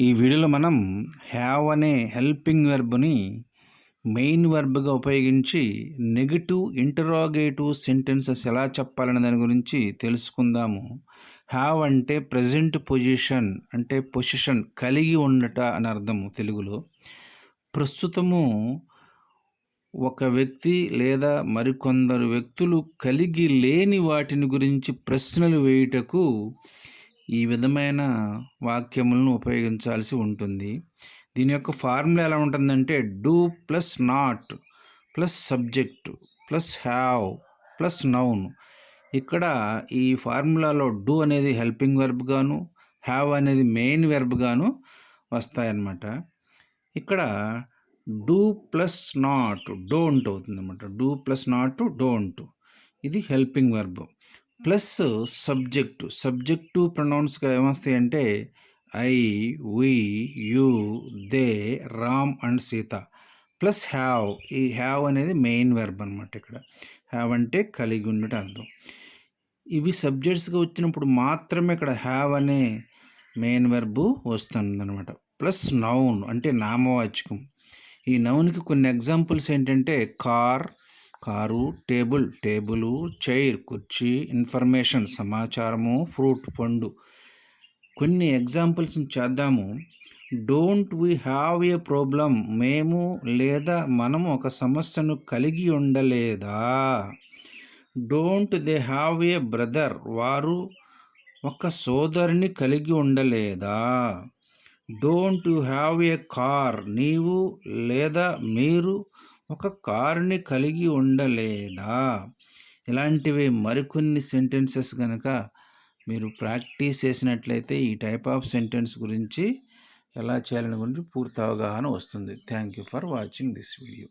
ఈ వీడియోలో మనం హ్యావ్ అనే హెల్పింగ్ వెర్బ్ని మెయిన్ వెర్బ్గా ఉపయోగించి నెగిటివ్ ఇంటరాగేటివ్ సెంటెన్సెస్ ఎలా చెప్పాలనే దాని గురించి తెలుసుకుందాము. హ్యావ్ అంటే ప్రజెంట్ పొజిషన్ అంటే పొజిషన్ కలిగి ఉండట అని అర్థము తెలుగులో. ప్రస్తుతము ఒక వ్యక్తి లేదా మరికొందరు వ్యక్తులు కలిగి లేని వాటిని గురించి ప్రశ్నలు వేయుటకు ఈ విధమైన వాక్యములను ఉపయోగించాల్సి ఉంటుంది. దీని యొక్క ఫార్ములా ఎలా ఉంటుందంటే do plus not plus subject plus have plus noun. ఇక్కడ ఈ ఫార్ములాలో డూ అనేది హెల్పింగ్ వెర్బ్ గాను హ్యావ్ అనేది మెయిన్ వెర్బ్ గాను వస్తాయన్నమాట. ఇక్కడ డూ ప్లస్ నాట్ డోంట్ అవుతుంది అనమాట డూ ప్లస్ నాట్ డోంట్. ఇది helping verb. Plus subject. Subject ప్రొనౌన్స్గా ఏమొస్తాయి అంటే I we you they Ram and Sita. Plus have. ఈ హ్యావ్ అనేది మెయిన్ వెర్బ్ అనమాట ఇక్కడ. హ్యావ్ అంటే కలిగి ఉండటం అర్థం. ఇవి సబ్జెక్ట్స్గా వచ్చినప్పుడు మాత్రమే ఇక్కడ హ్యావ్ అనే మెయిన్ వెర్బు వస్తుందన్నమాట. ప్లస్ నౌన్ అంటే నామవాచకం. ఈ నౌన్కి కొన్ని ఎగ్జాంపుల్స్ ఏంటంటే car car table table chair కుర్చీ ఇన్ఫర్మేషన్ సమాచారము ఫ్రూట్ పండు కొన్ని ఎగ్జాంపుల్స్ చేద్దాము. Don't we have a problem? మేము లేదా మనము ఒక సమస్యను కలిగి ఉండలేదా? Don't they have a brother? వారు ఒక సోదరిని కలిగి ఉండలేదా? Don't you have a car? నీవు లేదా మీరు ఒక కారుని కలిగి ఉండలేదా? ఇలాంటివి మరికొన్ని సెంటెన్సెస్ కనుక మీరు ప్రాక్టీస్ చేసినట్లయితే ఈ టైప్ ఆఫ్ సెంటెన్స్ గురించి ఎలా చేయాలని గురించి పూర్తి అవగాహన వస్తుంది. Thank you for watching this video.